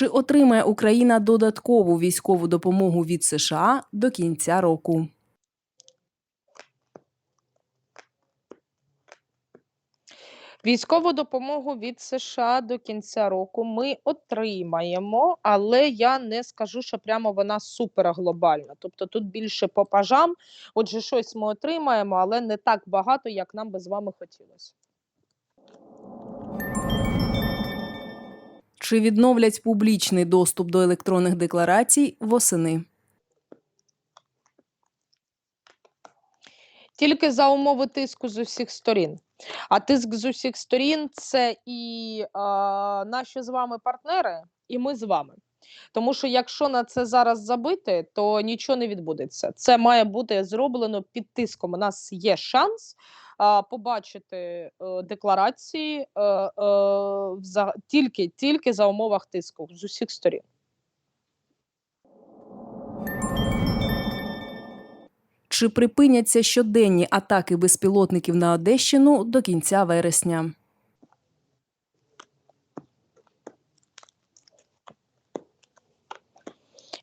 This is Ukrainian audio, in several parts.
Чи отримає Україна додаткову військову допомогу від США до кінця року? Військову допомогу від США до кінця року ми отримаємо, але я не скажу, що прямо вона суперглобальна. Тобто тут більше по пажам. Отже, щось ми отримаємо, але не так багато, як нам би з вами хотілося. Чи відновлять публічний доступ до електронних декларацій восени? Тільки за умови тиску з усіх сторін. А тиск з усіх сторін це і а, наші з вами партнери, і ми з вами. Тому що якщо на це зараз забити, то нічого не відбудеться. Це має бути зроблено під тиском. У нас є шанс побачити е, декларації е, е, тільки, тільки за умовах тиску з усіх сторін. Чи припиняться щоденні атаки безпілотників на Одещину до кінця вересня?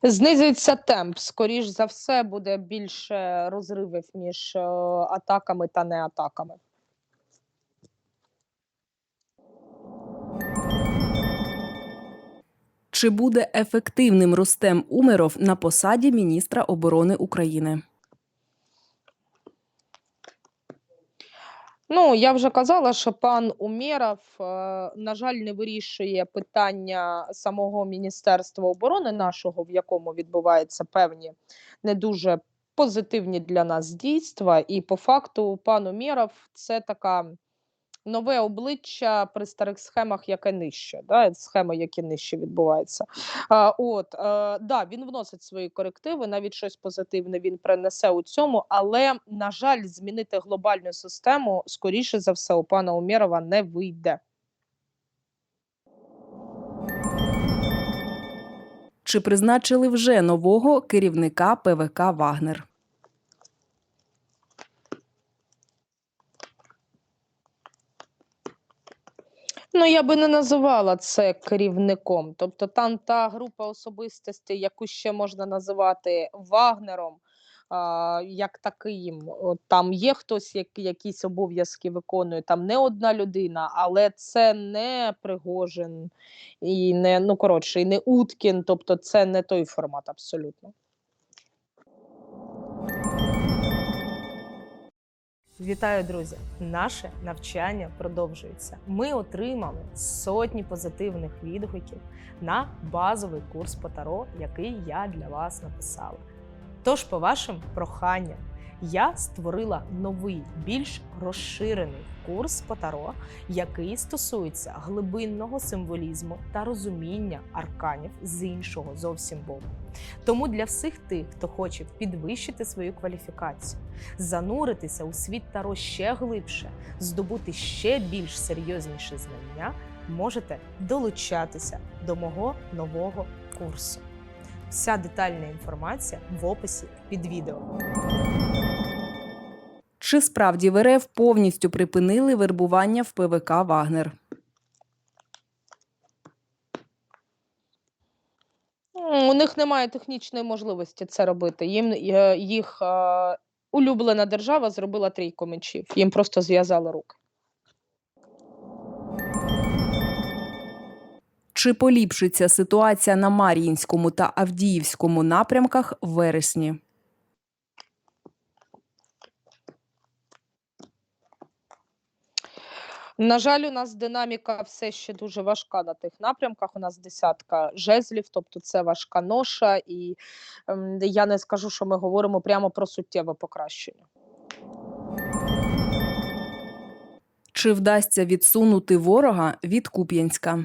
Знизиться темп. Скоріш за все, буде більше розривів між е, атаками та неатаками. Чи буде ефективним Рустем Умеров на посаді міністра оборони України? Ну, я вже казала, що пан Умєров, е, на жаль, не вирішує питання самого Міністерства оборони нашого, в якому відбуваються певні не дуже позитивні для нас дійства. І по факту пан Умєров – це така нове обличчя при старих схемах, яке нижче, да, схеми, які нижче відбуваються. А, от, е, да, він вносить свої корективи, навіть щось позитивне він принесе у цьому, але, на жаль, змінити глобальну систему, скоріше за все, у пана Умєрова не вийде. Чи призначили вже нового керівника ПВК Вагнер? Ну, я би не називала це керівником. Тобто там та група особистостей, яку ще можна називати Вагнером, а, як таким. Там є хтось, як, якісь обов'язки виконує, там не одна людина, але це не Пригожин і не, ну, коротше, і не Уткін, тобто це не той формат абсолютно. Вітаю, друзі! Наше навчання продовжується. Ми отримали сотні позитивних відгуків на базовий курс по таро, який я для вас написала. Тож, по вашим проханням, я створила новий, більш розширений курс по таро, який стосується глибинного символізму та розуміння арканів з іншого зовсім боку. Тому для всіх тих, хто хоче підвищити свою кваліфікацію, зануритися у світ Таро ще глибше, здобути ще більш серйозніші знання, можете долучатися до мого нового курсу. Вся детальна інформація в описі під відео. Чи справді в РФ повністю припинили вербування в ПВК Вагнер? У них немає технічної можливості це робити. Їм е, їх е, улюблена держава зробила трійку мечів. Їм просто зв'язали руки. Чи поліпшиться ситуація на Мар'їнському та Авдіївському напрямках в вересні? На жаль, у нас динаміка все ще дуже важка на тих напрямках. У нас десятка жезлів, тобто це важка ноша, і ем, я не скажу, що ми говоримо прямо про суттєве покращення. Чи вдасться відсунути ворога від Куп'янська?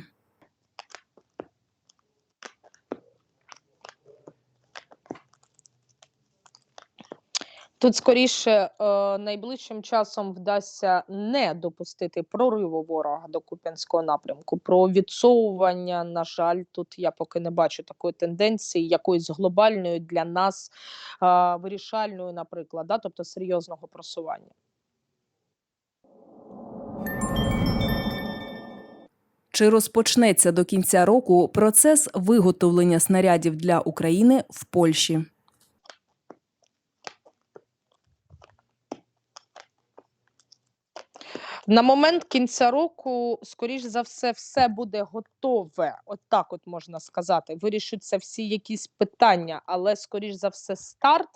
Тут скоріше е, найближчим часом вдасться не допустити прориву ворога до Куп'янського напрямку. Про відсовування, на жаль, тут я поки не бачу такої тенденції, якоїсь глобальної для нас вирішальної, наприклад, да, тобто серйозного просування. Чи розпочнеться до кінця року процес виготовлення снарядів для України в Польщі? На момент кінця року, скоріш за все, все буде готове. От так, от можна сказати. Вирішуються всі якісь питання, але скоріш за все, старт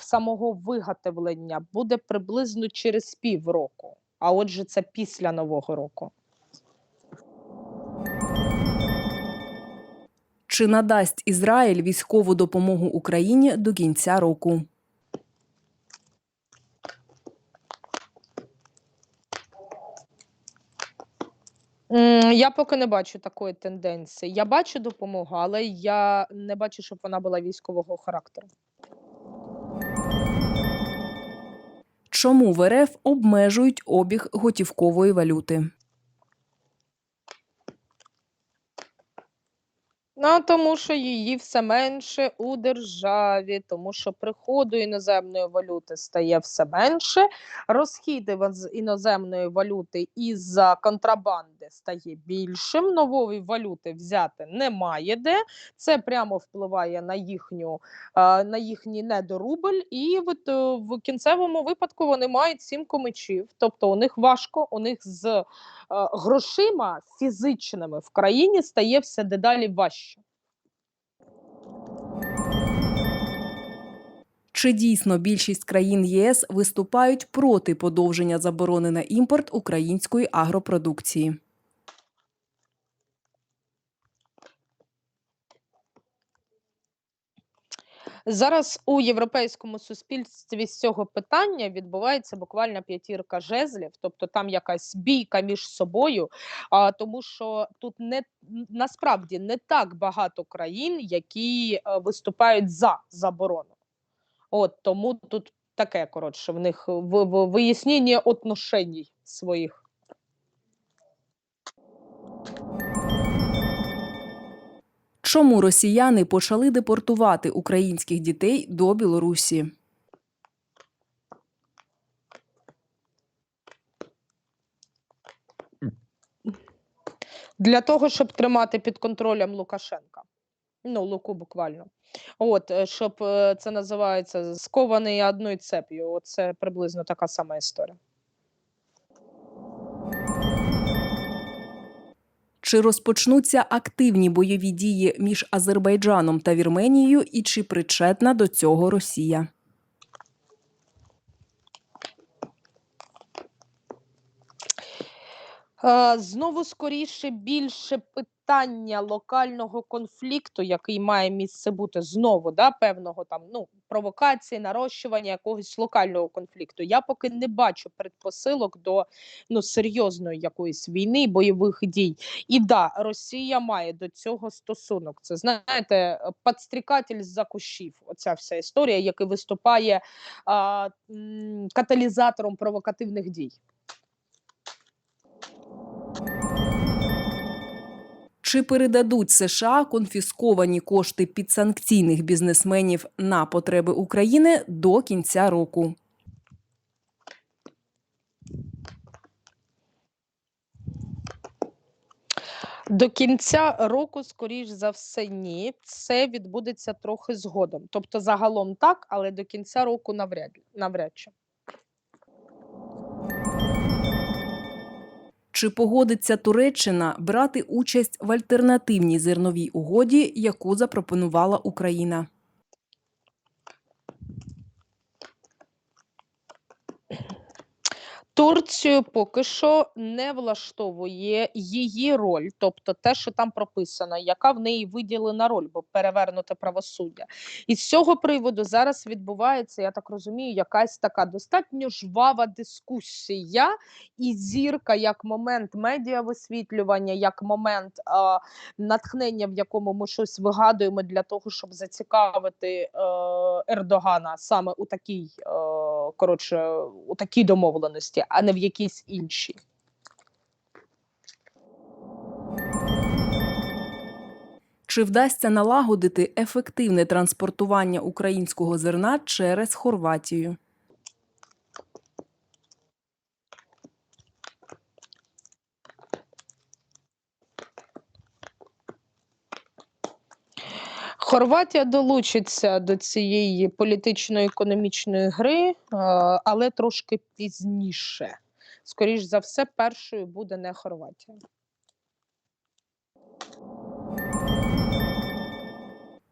самого виготовлення буде приблизно через півроку. А отже, це після нового року. Чи надасть Ізраїль військову допомогу Україні до кінця року? Я поки не бачу такої тенденції. Я бачу допомогу, але я не бачу, щоб вона була військового характеру. Чому в РФ обмежують обіг готівкової валюти? Ну, тому що її все менше у державі, тому що приходу іноземної валюти стає все менше, розхід з іноземної валюти із-за контрабанди стає більшим. Нової валюти взяти немає де. Це прямо впливає на їхню на їхній недорубль, і от, е, в кінцевому випадку вони мають сімку мечів. Тобто у них важко, у них з е, грошима фізичними в країні стає все дедалі важче. Чи дійсно більшість країн ЄС виступають проти подовження заборони на імпорт української агропродукції? Зараз у європейському суспільстві з цього питання відбувається буквально п'ятірка жезлів, тобто там якась бійка між собою, а, тому що тут не насправді не так багато країн, які е, виступають за заборону. От тому тут таке коротше, в них в, в вияснення отношеній своїх. Чому росіяни почали депортувати українських дітей до Білорусі? Для того, щоб тримати під контролем Лукашенка. Ну, Луку буквально. От, е, щоб е, це називається скований одною цеп'ю. Оце приблизно така сама історія. Чи розпочнуться активні бойові дії між Азербайджаном та Вірменією, і чи причетна до цього Росія? Е, Знову скоріше більше питання локального конфлікту, який має місце бути знову, да, певного там ну провокації, нарощування якогось локального конфлікту. Я поки не бачу предпосилок до ну серйозної якоїсь війни, бойових дій. І да, Росія має до цього стосунок. Це знаєте, підстрікатель з-за кущів. Оця вся історія, який виступає а, каталізатором провокативних дій. Чи передадуть США конфісковані кошти підсанкційних бізнесменів на потреби України до кінця року? До кінця року, скоріш за все, ні. Це відбудеться трохи згодом. Тобто, загалом так, але до кінця року навряд навряд чи. Чи погодиться Туреччина брати участь в альтернативній зерновій угоді, яку запропонувала Україна? Турцію поки що не влаштовує її роль, тобто те, що там прописано, яка в неї виділена роль, бо перевернуте правосуддя. І з цього приводу зараз відбувається, я так розумію, якась така достатньо жвава дискусія і зірка як момент медіависвітлювання, як момент а, натхнення, в якому ми щось вигадуємо для того, щоб зацікавити е, Ердогана саме у такій, е, коротше, у такій домовленості, а не в якійсь іншій. Чи вдасться налагодити ефективне транспортування українського зерна через Хорватію? Хорватія долучиться до цієї політично-економічної гри, е, але трошки пізніше. Скоріш за все, першою буде не Хорватія.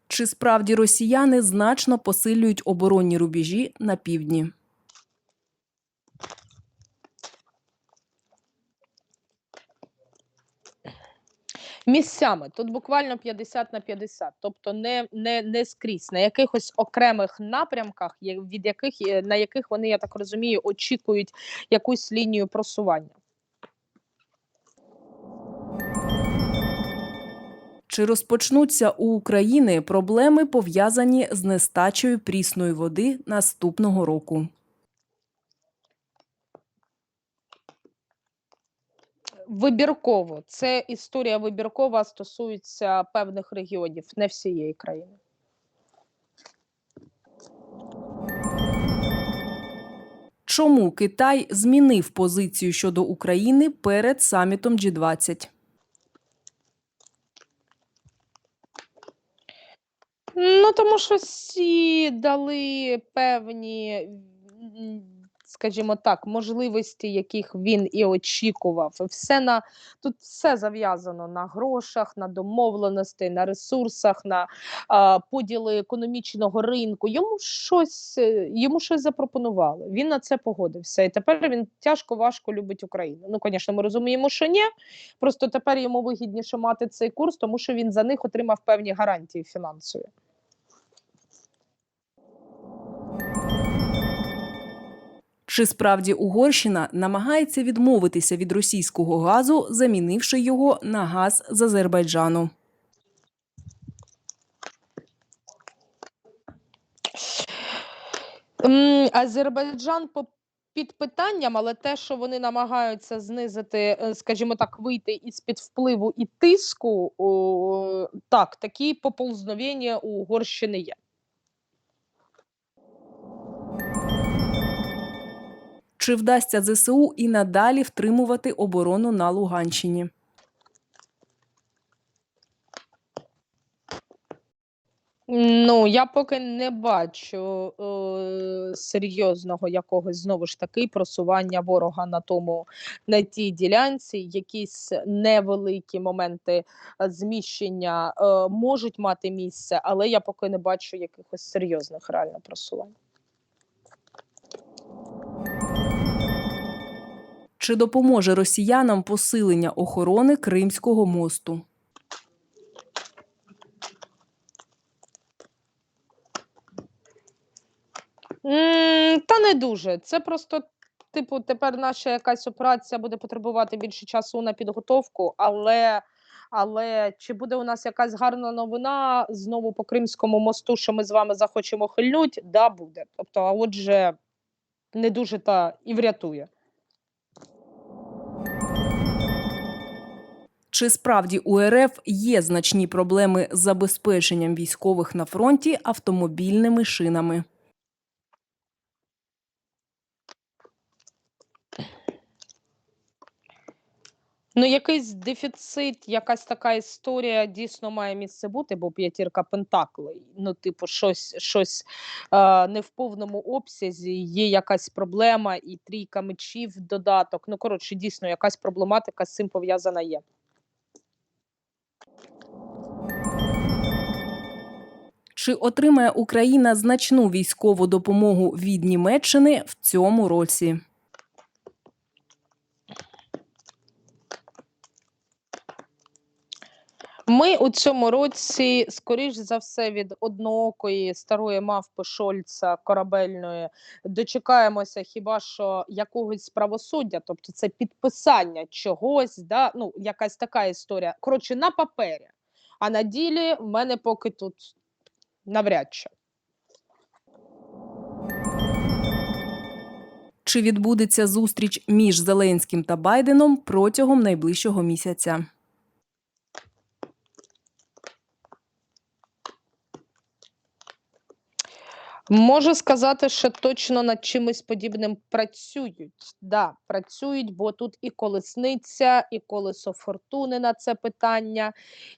Чи справді росіяни значно посилюють оборонні рубежі на півдні? Місцями тут буквально 50 на 50, тобто не, не, не скрізь, на якихось окремих напрямках, від яких е, на яких вони, я так розумію, очікують якусь лінію просування. Чи розпочнуться у України проблеми пов'язані з нестачею прісної води наступного року? Вибірково це історія вибіркова стосується певних регіонів, не всієї країни. Чому Китай змінив позицію щодо України перед самітом G20? Ну, тому що всі дали певні, скажімо так, можливості, яких він і очікував. Все на тут все зав'язано на грошах, на домовленості, на ресурсах, на а, поділи економічного ринку. Йому щось, е, йому щось запропонували. Він на це погодився. І тепер він тяжко важко любить Україну. Ну, звісно, ми розуміємо, що ні. Просто тепер йому вигідніше мати цей курс, тому що він за них отримав певні гарантії фінансові. Чи справді Угорщина намагається відмовитися від російського газу, замінивши його на газ з Азербайджану? Азербайджан по під питанням, але те, що вони намагаються знизити, е, скажімо так, вийти із під впливу і тиску, так, такі поползновення у Угорщини є. Чи вдасться ЗСУ і надалі втримувати оборону на Луганщині? Ну, я поки не бачу е, серйозного якогось знову ж таки просування ворога на тому на тій ділянці. Якісь невеликі моменти зміщення е, можуть мати місце, але я поки не бачу якихось серйозних реально просувань. Чи допоможе росіянам посилення охорони Кримського мосту? Та не дуже. Це просто, типу, тепер наша якась операція буде потребувати більше часу на підготовку, але, але чи буде у нас якась гарна новина знову по Кримському мосту, що ми з вами захочемо хильнуть? Да, буде. Тобто, а отже, не дуже та і врятує. Чи справді у РФ є значні проблеми з забезпеченням військових на фронті автомобільними шинами? Ну, якийсь дефіцит, якась така історія дійсно має місце бути, бо п'ятірка пентаклей. Ну, типу, щось, щось е, не в повному обсязі, є якась проблема, і трійка мечів додаток. Ну, коротше, дійсно, якась проблематика з цим пов'язана є. Чи отримає Україна значну військову допомогу від Німеччини в цьому році? Ми у цьому році, скоріш за все, від одноокої старої мавпи Шольца корабельної дочекаємося хіба що якогось правосуддя, тобто це підписання чогось, да? ну, якась така історія. Коротше, на папері. А на ділі в мене поки тут навряд чи. Чи відбудеться зустріч між Зеленським та Байденом протягом найближчого місяця? Можу сказати, що точно над чимось подібним працюють. Да, працюють, бо тут і колесниця, і колесо фортуни на це питання,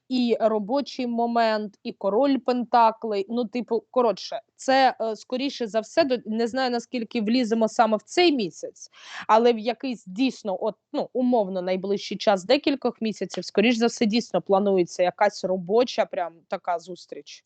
і робочий момент, і король Пентаклей. Ну, типу, коротше, це е, скоріше за все, не знаю наскільки вліземо саме в цей місяць, але в якийсь дійсно, от ну умовно, найближчий час декількох місяців, скоріш за все, дійсно планується якась робоча, прям така зустріч.